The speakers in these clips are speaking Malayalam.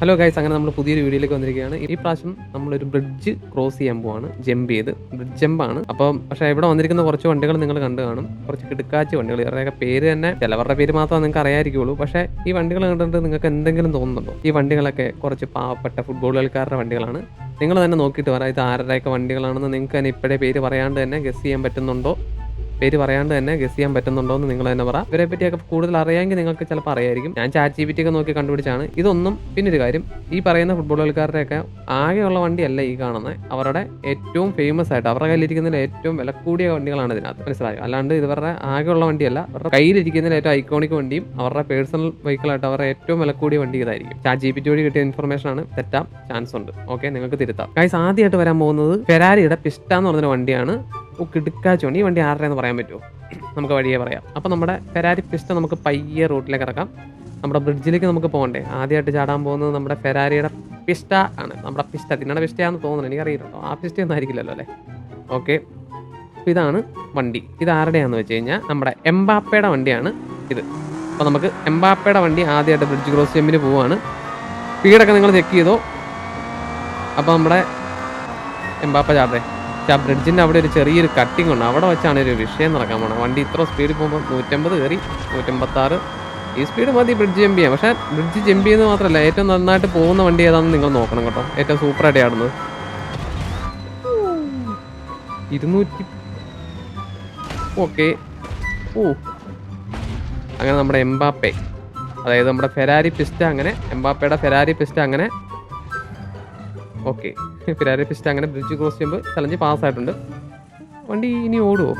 ഹലോ ഗൈസ് അങ്ങനെ നമ്മൾ പുതിയൊരു വീഡിയോയിലേക്ക് വന്നിരിക്കുകയാണ്. ഈ പ്രാവശ്യം നമ്മളൊരു ബ്രിഡ്ജ് ക്രോസ് ചെയ്യാൻ പോവാണ്. ജമ്പ് ചെയ്ത്. ബ്രിഡ്ജ് ജമ്പാണ് അപ്പം പക്ഷേ ഇവിടെ വന്നിരിക്കുന്ന കുറച്ച് വണ്ടികൾ നിങ്ങൾ കണ്ടു കാണും. കുറച്ച് കിടക്കാച്ച വണ്ടികൾ. ഇവരുടെയൊക്കെ പേര് തന്നെ ചിലവരുടെ പേര് മാത്രമേ നിങ്ങൾക്ക് അറിയാതിരിക്കുള്ളൂ. പക്ഷേ ഈ വണ്ടികൾ കണ്ടിട്ട് നിങ്ങൾക്ക് എന്തെങ്കിലും തോന്നുന്നുണ്ടോ? ഈ വണ്ടികളൊക്കെ കുറച്ച് പാവപ്പെട്ട ഫുട്ബോൾ കളിക്കാരുടെ വണ്ടികളാണ്. നിങ്ങൾ തന്നെ നോക്കിയിട്ട് പറയാം ഇത് ആരുടെയൊക്കെ വണ്ടികളാണെന്ന് നിങ്ങൾക്ക് തന്നെ ഇപ്പോഴേ പേര് പറയാണ്ട് തന്നെ ഗസ് ചെയ്യാൻ പറ്റുന്നുണ്ടോ? പേര് പറയാണ്ട് തന്നെ ഗസ് ചെയ്യാൻ പറ്റുന്നുണ്ടോ എന്ന് നിങ്ങൾ തന്നെ പറ. ഇവരെ പറ്റിയൊക്കെ കൂടുതൽ അറിയാമെങ്കിൽ നിങ്ങൾക്ക് ചിലപ്പോൾ അറിയായിരിക്കും. ഞാൻ ചാറ്റ് ജി പി ടി ഒക്കെ നോക്കി കണ്ടുപിടിച്ചാണ് ഇതൊന്നും പിന്നെ ഒരു കാര്യം ഈ പറയുന്ന ഫുട്ബോൾ കളിക്കാരുടെയൊക്കെ ആകെയുള്ള വണ്ടിയല്ല ഈ കാണുന്നത് അവരുടെ ഏറ്റവും ഫേമസ് ആയിട്ട് അവരുടെ കയ്യിലിരിക്കുന്നതിൽ ഏറ്റവും വില കൂടിയ വണ്ടികളാണ് ഇതിനകത്ത്. മനസ്സിലായോ? അല്ലാണ്ട് ഇവരുടെ ആകെയുള്ള വണ്ടിയല്ല അവരുടെ കയ്യിലിരിക്കുന്നതിൽ ഏറ്റവും ഐക്കോണിക് വണ്ടിയും അവരുടെ പേഴ്സണൽ വെഹിക്കിളായിട്ട് അവരുടെ ഏറ്റവും വില കൂടിയ വണ്ടി ഇതായിരിക്കും. ചാറ്റ് ജി പി ടി വഴി കിട്ടിയ ഇൻഫർമേഷൻ ആണ് തെറ്റാം ചാൻസ് ഉണ്ട്. ഓക്കെ നിങ്ങൾക്ക് തിരുത്താം. ഗൈസ് ആദ്യമായിട്ട് വരാൻ പോകുന്നത് ഫെരാരിയുടെ പിസ്റ്റ എന്ന് പറഞ്ഞൊരു വണ്ടിയാണ്. ഓ ഈ വണ്ടി ഈ വണ്ടി ആരുടെയെന്ന് പറയാൻ പറ്റുമോ? നമുക്ക് വഴിയെ പറയാം. അപ്പോൾ നമ്മുടെ ഫെരാരി പിസ്റ്റ നമുക്ക് പയ്യെ റൂട്ടിലേക്ക് ഇറക്കാം. നമ്മുടെ ബ്രിഡ്ജിലേക്ക് നമുക്ക് പോകണ്ടേ? ആദ്യമായിട്ട് ചാടാൻ പോകുന്നത് നമ്മുടെ ഫെരാരിയുടെ പിസ്റ്റ ആണ്. നമ്മുടെ പിസ്റ്റ തിന്നണ പിസ്റ്റയാന്ന് തോന്നുന്നു. എനിക്കറിയില്ലല്ലോ ആ പിസ്റ്റ ഒന്നും ആയിരിക്കില്ലല്ലോ അല്ലേ? ഓക്കെ. അപ്പോൾ ഇതാണ് വണ്ടി. ഇത് ആരുടെയാന്ന് വെച്ച് കഴിഞ്ഞാൽ നമ്മുടെ എംബാപ്പയുടെ വണ്ടിയാണ് ഇത്. അപ്പോൾ നമുക്ക് എംബാപ്പയുടെ വണ്ടി ആദ്യമായിട്ട് ബ്രിഡ്ജ് ക്രോസ് ജമ്പിന് പോവാണ്. സ്പീഡൊക്കെ നിങ്ങൾ ചെക്ക് ചെയ്തോ? അപ്പോൾ നമ്മുടെ എംബാപ്പ ചാടേ പക്ഷെ ആ ബ്രിഡ്ജിന്റെ അവിടെ ഒരു ചെറിയൊരു കട്ടിങ് ഉണ്ട്. അവിടെ വെച്ചാണ് ഒരു വിഷയം നടക്കാൻ പോണത്. വണ്ടി ഇത്ര സ്പീഡിൽ പോകുമ്പോൾ നൂറ്റമ്പത് കയറി നൂറ്റമ്പത്താറ്. ഈ സ്പീഡ് മതി ബ്രിഡ്ജ് ജമ്പ് ചെയ്യാം പക്ഷേ ബ്രിഡ്ജ് ജമ്പ് ചെയ്യുന്നത് മാത്രമല്ല ഏറ്റവും നന്നായിട്ട് പോകുന്ന വണ്ടി ഏതാണെന്ന് നിങ്ങൾ നോക്കണം കേട്ടോ. ഏറ്റവും സൂപ്പറായിട്ട് ആടുന്നത് ഇരുന്നൂറ്റി ഓക്കെ ഓ. അങ്ങനെ നമ്മുടെ എംബാപ്പെ. അതായത് നമ്മുടെ ഫെരാരി പിസ്റ്റ അങ്ങനെ എംബാപ്പയുടെ ഫെരാരി പിസ്റ്റ അങ്ങനെ. ഓക്കെ ഫെരാരി പിസ്റ്റ് അങ്ങനെ ബ്രിഡ്ജ് ക്രോസ് ചെയ്യുമ്പോൾ ചലഞ്ച് പാസ്സായിട്ടുണ്ട് വണ്ടി ഇനി ഓടുമോ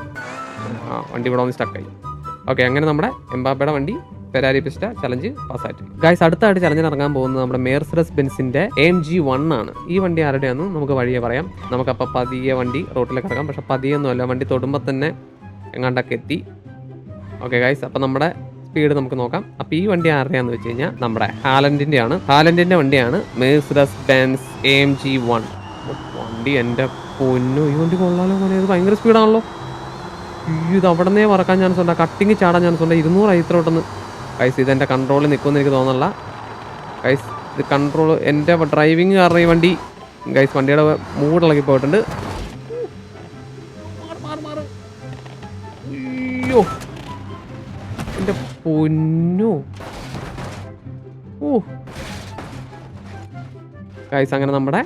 ആ വണ്ടി ഇവിടെ വന്ന് സ്റ്റക്കായി ഓക്കെ അങ്ങനെ നമ്മുടെ എംബാബയുടെ വണ്ടി ഫെരാരി പിസ്റ്റ ചലഞ്ച് പാസ്സായിട്ട് ഗൈസ് അടുത്തായിട്ട് ചലഞ്ചിന് ഇറങ്ങാൻ പോകുന്നത് നമ്മുടെ മേർസറസ് ബെൻസിന്റെ എം ജി വൺ ആണ്. ഈ വണ്ടി ആരുടെയാണെന്ന് നമുക്ക് വഴിയെ പറയാം. നമുക്കപ്പോൾ പതിയെ വണ്ടി റോട്ടിലേക്ക് ഇറങ്ങാം പക്ഷെ പതിയൊന്നുമല്ല വണ്ടി തൊടുമ്പോൾ തന്നെ എങ്ങാണ്ടൊക്കെ എത്തി. ഓക്കെ ഗൈസ് അപ്പം നമ്മുടെ സ്പീഡ് നമുക്ക് നോക്കാം. അപ്പോൾ ഈ വണ്ടി ആരുടെയാണെന്ന് വെച്ച് കഴിഞ്ഞാൽ നമ്മുടെ ഹാലൻഡിന്റെ ആണ്. ഹാലൻഡിന്റെ വണ്ടിയാണ് Mercedes Benz M G one വണ്ടി എന്റെ പൊന്നു ഈ വണ്ടി കൊള്ളാലോ പോലെ ഇത് ഭയങ്കര സ്പീഡാണല്ലോ. ഇത് അവിടെ നിന്നേ മറക്കാൻ ചാൻസ് ഉണ്ട്. കട്ടിങ് ചാടാൻ ചാൻസ് ഉണ്ട്. ഇരുന്നൂറ് ഐത്രോട്ടെന്ന് കൈസ് ഇത് എന്റെ കൺട്രോളിൽ നിൽക്കുമെന്ന് എനിക്ക് തോന്നല്ല കൈസ് ഇത് കൺട്രോൾ എന്റെ ഡ്രൈവിങ് കാരണം ഈ വണ്ടി. ഗൈസ് വണ്ടിയുടെ ഇളകി പോയിട്ടുണ്ട്. അയ്യോ. എന്റെ പൊന്നു. ഓ. ഗൈസ് അങ്ങനെ നമ്മുടെ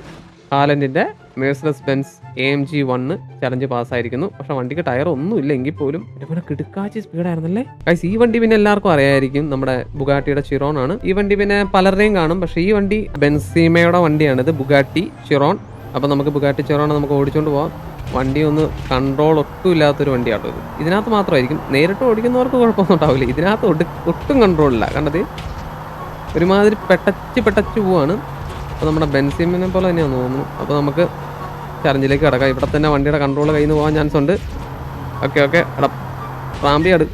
ഹാലൻഡിന്റെ Mercedes Benz A M G one challenge പാസ്സായിരിക്കുന്നു. പക്ഷെ വണ്ടിക്ക് ടയർ ഒന്നും ഇല്ല എങ്കിൽ പോലും ഇതുപോലെ കിടുക്കാച്ചി സ്പീഡായിരുന്നല്ലേ ഗൈസ് ഈ വണ്ടി പിന്നെ എല്ലാവർക്കും അറിയായിരിക്കും. നമ്മുടെ ബുഗാട്ടിയുടെ ചിറോൺ ആണ്. ഈ വണ്ടി പിന്നെ പലരുടെയും കാണും. പക്ഷേ ഈ വണ്ടി ബെൻസീമയുടെ വണ്ടിയാണ്. ഇത് ബുഗാട്ടി ചിറോൺ. അപ്പം നമുക്ക് ബുഗാട്ടി ചിറോൺ നമുക്ക് ഓടിച്ചുകൊണ്ട് പോവാം. വണ്ടി ഒന്ന് കൺട്രോൾ ഒട്ടും ഇല്ലാത്തൊരു വണ്ടിയാട്ടോ ഇത്. ഇതിനകത്ത് മാത്രമായിരിക്കും. നേരിട്ട് ഓടിക്കുന്നവർക്ക് കുഴപ്പമൊന്നും ഉണ്ടാവില്ല. ഇതിനകത്ത് ഒട്ടും കൺട്രോളില്ല കണ്ടത് ഒരുമാതിരി പെട്ടച്ച് പെട്ടച്ച് പോവാണ്. അപ്പോൾ നമ്മുടെ ബെൻസിമിനെ പോലെ തന്നെയാണ് തോന്നുന്നു. അപ്പോൾ നമുക്ക് ചരഞ്ചിലേക്ക് കിടക്കാം. ഇവിടെ തന്നെ വണ്ടിയുടെ കൺട്രോൾ കയ്യിൽ നിന്ന് പോകാൻ ചാൻസ് ഉണ്ട്. Okay okay. എടാ റാമ്പി അടു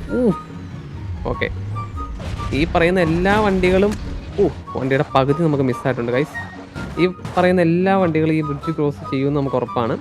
ഓക്കെ. ഈ പറയുന്ന എല്ലാ വണ്ടികളും ഓ വണ്ടിയുടെ പകുതി നമുക്ക് മിസ്സായിട്ടുണ്ട് ഗൈസ് ഈ പറയുന്ന എല്ലാ വണ്ടികളും ഈ ബ്രിഡ്ജ് ക്രോസ് ചെയ്യുമെന്ന് നമുക്ക് ഉറപ്പാണ്.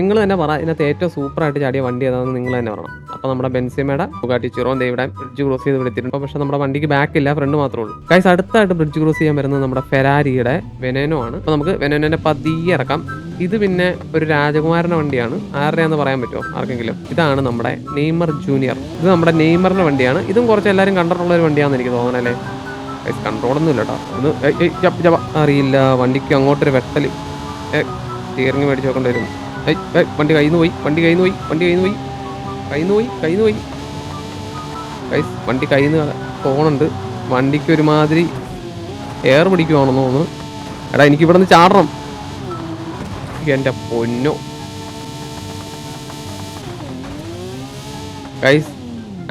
നിങ്ങൾ തന്നെ പറ ഇതിനകത്ത് ഏറ്റവും സൂപ്പറായിട്ട് ചാടിയ വണ്ടി ഏതാണെന്ന് നിങ്ങൾ തന്നെ പറയണം. അപ്പോൾ നമ്മുടെ ബെൻസിമയുടെ ബുഗാട്ടി ചിറോൻ ദേ ബ്രിഡ്ജ് ക്രോസ് ചെയ്ത് വിളിച്ചിട്ടുണ്ട് പക്ഷെ നമ്മുടെ വണ്ടിക്ക് ബാക്ക് ഇല്ല ഫ്രണ്ട് മാത്രമേ ഉള്ളൂ. കൈസ് അടുത്തായിട്ട് ബ്രിഡ്ജ് ക്രോസ് ചെയ്യാൻ വരുന്നത് നമ്മുടെ ഫെരാരിയുടെ വെനേനോ ആണ്. അപ്പോൾ നമുക്ക് വെനേനോനെ പതിയെ ഇറക്കാം. ഇത് പിന്നെ ഒരു രാജകുമാരന്റെ വണ്ടിയാണ്. ആരുടെയാന്ന് പറയാൻ പറ്റുമോ? ആർക്കെങ്കിലും. ഇതാണ് നമ്മുടെ നെയ്മർ ജൂനിയർ. ഇത് നമ്മുടെ നെയ്മറിന്റെ വണ്ടിയാണ്. ഇതും കുറച്ച് എല്ലാവരും കണ്ടിട്ടുള്ള ഒരു വണ്ടിയാണെന്ന് എനിക്ക് തോന്നണല്ലേ കൺട്രോളൊന്നും ഇല്ല കേട്ടോ ഇത്. അറിയില്ല വണ്ടിക്ക് അങ്ങോട്ടൊരു വെട്ടൽ. സ്റ്റിയറിംഗ് മേടിച്ച് നോക്കേണ്ടി വരും. വണ്ടി കയ്യിൽ നിന്ന് പോയി വണ്ടി കയ്യിൽ നിന്ന് പോയി വണ്ടി കയ്യിൽ നിന്ന് പോയി. നിന്ന് പോയി നിന്ന് പോയി കൈ വണ്ടി കയ്യിൽ നിന്ന് പോകണുണ്ട് വണ്ടിക്ക് ഒരുമാതിരി എയർ പിടിക്കുവാണെന്ന് തോന്നുന്നു. എടാ എനിക്ക് ഇവിടെ നിന്ന് ചാടണം എന്റെ പൊന്നോ. കൈസ്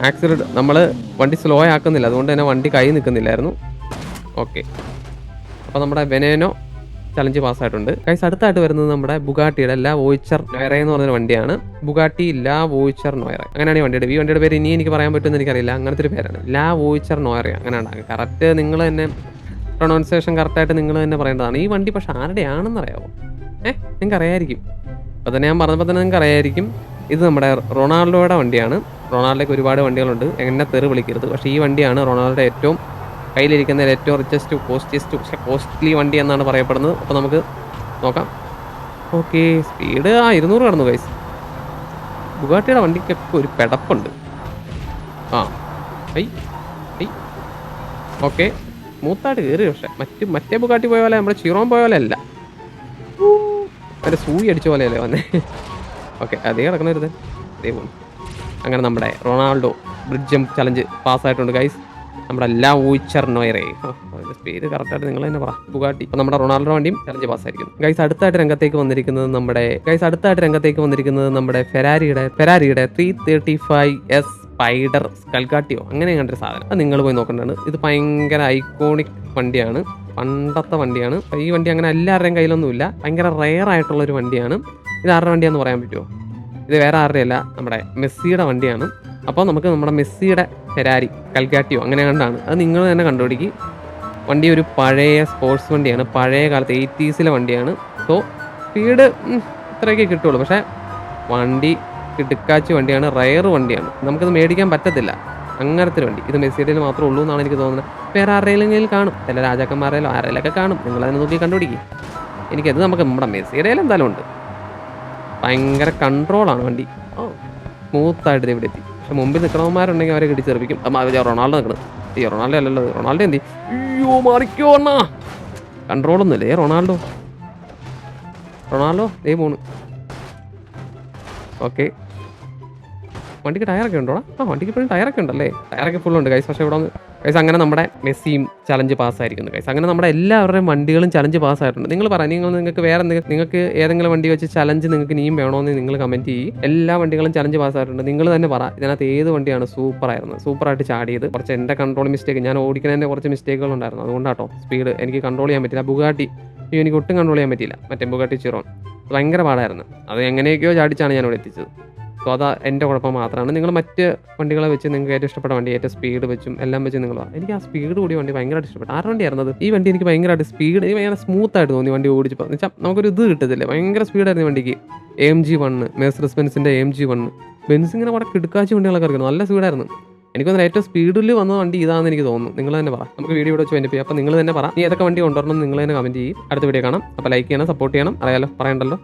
ആക്സിഡന്റ് നമ്മൾ വണ്ടി സ്ലോ ആക്കുന്നില്ല. അതുകൊണ്ട് തന്നെ വണ്ടി കൈ നിൽക്കുന്നില്ലായിരുന്നു ഓക്കെ അപ്പോൾ നമ്മുടെ വെനേനോ ചലഞ്ച് പാസ്സായിട്ടുണ്ട് കൈസ് അടുത്തായിട്ട് വരുന്നത് നമ്മുടെ ബുഗാട്ടിയുടെ ലാ വോയിച്ചർ നോയറ എന്ന് പറഞ്ഞൊരു വണ്ടിയാണ്. ബുഗാട്ടി ലാ വോയിച്ചർ നോയറ അങ്ങനെയാണ് ഈ വണ്ടിയുടെ ഈ വണ്ടിയുടെ പേര് ഇനി എനിക്ക് പറയാൻ പറ്റുമെന്ന് എനിക്കറിയില്ല. അങ്ങനത്തെ ഒരു പേരാണ്. ലാ വോയിച്ചർ നോയറ അങ്ങനെയാണ്. കറക്റ്റ് നിങ്ങൾ തന്നെ പ്രൊണൗൺസിയേഷൻ കറക്റ്റായിട്ട് നിങ്ങൾ തന്നെ പറയേണ്ടതാണ്. ഈ വണ്ടി പക്ഷെ ആരുടെയാണെന്ന് അറിയാമോ ഏഹ് നിങ്ങൾക്ക് അറിയായിരിക്കും. അപ്പോൾ തന്നെ ഞാൻ പറഞ്ഞപ്പോൾ തന്നെ നിങ്ങൾക്ക് അറിയായിരിക്കും. ഇത് നമ്മുടെ റൊണാൾഡോയുടെ വണ്ടിയാണ്. റൊണാൾഡോയ്ക്ക് ഒരുപാട് വണ്ടികളുണ്ട്. എന്നെ തെറി വിളിക്കരുത്. പക്ഷേ ഈ വണ്ടിയാണ് റൊണാൾഡോയുടെ ഏറ്റവും കയ്യിലിരിക്കുന്ന ഏറ്റവും റിച്ചസ്റ്റ് കോസ്റ്റിയസ്റ്റ് പക്ഷേ കോസ്റ്റ്ലി വണ്ടി എന്നാണ് പറയപ്പെടുന്നത്. അപ്പോൾ നമുക്ക് നോക്കാം. ഓക്കെ സ്പീഡ് ആ ഇരുന്നൂറ് കടന്നു കൈസ് ബുഗാട്ടിയുടെ വണ്ടിക്കൊക്കെ ഒരു പെടപ്പുണ്ട്. ആ ഐ ഐ. ഓക്കെ സ്മൂത്തായിട്ട് കയറി പക്ഷേ മറ്റ് മറ്റേ ബുഗാട്ടി പോയ പോലെ നമ്മുടെ ചിറോം പോയ പോലെ അല്ല. അതിന്റെ സൂയി അടിച്ച പോലെയല്ലേ വന്നേ. ഓക്കെ അതേ കിടക്കുന്ന ഒരു പോകുന്നു അങ്ങനെ നമ്മുടെ റൊണാൾഡോ ബ്രിഡ്ജം ചലഞ്ച് പാസ്സായിട്ടുണ്ട് ഗൈസ് നമ്മുടെ എല്ലാ ഊച്ചർ സ്പീഡ് പേര് കറക്റ്റായിട്ട് നിങ്ങൾ തന്നെ പറ. ബുഗാട്ടി നമ്മുടെ റൊണാൾഡോ വണ്ടിയും ചലഞ്ച് പാസ്സായിരിക്കും ഗൈസ് അടുത്തായിട്ട് രംഗത്തേക്ക് വന്നിരിക്കുന്നത് നമ്മുടെ ഗൈസ് അടുത്തായിട്ട് രംഗത്തേക്ക് വന്നിരിക്കുന്നത് നമ്മുടെ ഫെരാരിയുടെ ഫെരാരിയുടെ three thirty five S spider Scaglietti അങ്ങനെ കണ്ടൊരു സാധനം. അത് നിങ്ങൾ പോയി നോക്കേണ്ടതാണ്. ഇത് ഭയങ്കര ഐക്കോണിക് വണ്ടിയാണ്. പണ്ടത്തെ വണ്ടിയാണ്. ഈ വണ്ടി അങ്ങനെ എല്ലാവരുടെയും കയ്യിലൊന്നുമില്ല. ഭയങ്കര റെയർ ആയിട്ടുള്ള ഒരു വണ്ടിയാണ്. ഇത് ആരുടെ വണ്ടിയാണെന്ന് പറയാൻ പറ്റുമോ? ഇത് വേറെ ആരുടെയല്ല. നമ്മുടെ മെസ്സിയുടെ വണ്ടിയാണ്. അപ്പോൾ നമുക്ക് നമ്മുടെ മെസ്സിയുടെ ഫെരാരി കൽഗാട്ടിയോ അങ്ങനെ കണ്ടാണ്. അത് നിങ്ങൾ തന്നെ കണ്ടുപിടിക്കും. വണ്ടി ഒരു പഴയ സ്പോർട്സ് വണ്ടിയാണ്. പഴയ കാലത്ത് എയ്റ്റീസിലെ വണ്ടിയാണ്. സോ സ്പീഡ് ഇത്രയൊക്കെ കിട്ടുള്ളൂ. പക്ഷേ വണ്ടി കിടുക്കാച്ചി വണ്ടിയാണ് റയർ വണ്ടിയാണ്. നമുക്കത് മേടിക്കാൻ പറ്റത്തില്ല. അങ്ങനത്തെ വണ്ടി. ഇത് മെസ്സിയുടെ മാത്രമേ ഉള്ളൂ എന്നാണ് എനിക്ക് തോന്നുന്നത്. വേറെ ആരെങ്കിലും കാണും. ചില രാജാക്കന്മാരെയോ ആരെങ്കിലൊക്കെ കാണും. നിങ്ങൾ അതിനെ നോക്കി കണ്ടുപിടിക്കും. എനിക്കത് നമുക്ക് നമ്മുടെ മെസ്സിയുടെ എന്തായാലും ഉണ്ട്. ഭയങ്കര കൺട്രോളാണ് വണ്ടി. സ്മൂത്തായിട്ട് ഇവിടെ എത്തി. പക്ഷെ മുമ്പിൽ നിൽക്കണവന്മാരുണ്ടെങ്കിൽ അവരെ അവർ റൊണാൾഡോ നിൽക്കണം. ഈ റൊണാൾഡോ അല്ലല്ലോ റൊണാൾഡോ എന്തി? അയ്യോ മറിക്കോ അണ്ണാ. കൺട്രോളൊന്നുമില്ലേ റൊണാൾഡോ. റൊണാൾഡോ ദേ പോണ് ഓക്കെ വണ്ടിക്ക് ടയറൊക്കെ ഉണ്ടോടാ? ആ വണ്ടിക്ക് ഇപ്പോഴും ടയറൊക്കെ ഉണ്ടല്ലേ? ടയറൊക്കെ ഫുള്ളുണ്ട് കൈസ് പക്ഷേ ഇവിടെ കൈസ് അങ്ങനെ നമ്മുടെ മെസ്സിയും ചലഞ്ച് പാസ്സായിരിക്കുന്നു കൈസ് അങ്ങനെ നമ്മുടെ എല്ലാവരുടെയും വണ്ടികളും ചലഞ്ച് പാസ്സായിട്ടുണ്ട് നിങ്ങൾ പറയാം നിങ്ങൾ നിങ്ങൾക്ക് വേറെ എന്തെങ്കിലും നിങ്ങൾക്ക് ഏതെങ്കിലും വണ്ടി വെച്ച് ചലഞ്ച് നിങ്ങൾക്ക് ഇനിയും വേണമെന്ന് നിങ്ങൾ കമന്റ് ചെയ്യും. എല്ലാ വണ്ടികളും ചലഞ്ച് പാസ്സായിട്ടുണ്ട് നിങ്ങൾ തന്നെ പറ ഇതിനകത്ത് ഏത് വണ്ടിയാണ് സൂപ്പർ ആയിരുന്നത് സൂപ്പറായിട്ട് ചാടിയത്. കുറച്ച് എന്റെ കൺട്രോൾ മിസ്റ്റേക്ക് ഞാൻ ഓടിക്കുന്നതിന്റെ കുറച്ച് മിസ്റ്റേക്കുകൾ ഉണ്ടായിരുന്നു. അതുകൊണ്ടാട്ടോ സ്പീഡ് എനിക്ക് കൺട്രോൾ ചെയ്യാൻ പറ്റില്ല. ബുഗാട്ടി എനിക്ക് ഒട്ടും കൺട്രോൾ ചെയ്യാൻ പറ്റിയില്ല. മറ്റേ ബുഗാട്ടി ചിറോൺ. ഭയങ്കര പാടായിരുന്നു. അത് എങ്ങനെയൊക്കെയോ ചാടിച്ചാണ് ഞാൻ ഇവിടെ എത്തിച്ചത്. സോ അത് എന്റെ കുഴപ്പം മാത്രമാണ്. നിങ്ങൾ മറ്റ് വണ്ടികളെ വെച്ച് നിങ്ങൾക്ക് ഏറ്റവും ഇഷ്ടപ്പെട്ട വണ്ടി ഏറ്റവും സ്പീഡ് വെച്ചും എല്ലാം വെച്ച് നിങ്ങൾ. എനിക്ക് ആ സ്പീഡ് കൂടിയ വണ്ടി ഭയങ്കരമായിട്ട് ഇഷ്ടപ്പെട്ടു. ആരുടെ വണ്ടിയായിരുന്നത്? ഈ വണ്ടി എനിക്ക് ഭയങ്കരമായിട്ട് സ്പീഡ് ഭയങ്കര സ്മൂത്ത് ആയിട്ട് തോന്നി വണ്ടി ഓടിച്ചപ്പോൾ. എന്ന് വെച്ചാൽ നമുക്കൊരു ഇത് കിട്ടത്തില്ലേ? ഭയങ്കര സ്പീഡായിരുന്നു വണ്ടിക്ക്. എം ജി വണ്ണ് മേഴ്സറസ് ബെൻസിന്റെ എം ജി വണ്ണ് ബെൻസ് ഇങ്ങനെ അവിടെ കിടക്കാച്ച വണ്ടികളൊക്കെ ഇറക്കുന്നു. നല്ല സ്പീഡായിരുന്നു എനിക്ക് തോന്നുന്നു ഏറ്റവും സ്പീഡിൽ വന്ന വണ്ടി ഇതാണെന്ന് എനിക്ക് തോന്നുന്നു. നിങ്ങൾ തന്നെ പറ. നമുക്ക് വീഡിയോ ഇവിടെ വെച്ച് വേണ്ടി അപ്പോൾ നിങ്ങൾ തന്നെ പറ. നീ ഏതൊക്കെ വണ്ടി കൊണ്ടുവരണം നിങ്ങൾ തന്നെ കമന്റ് ചെയ്യും. അടുത്ത വീഡിയോ കാണാം. അപ്പോൾ ലൈക്ക് ചെയ്യണം സപ്പോർട്ട് ചെയ്യണം. അറിയാലോ പറയണ്ടല്ലോ.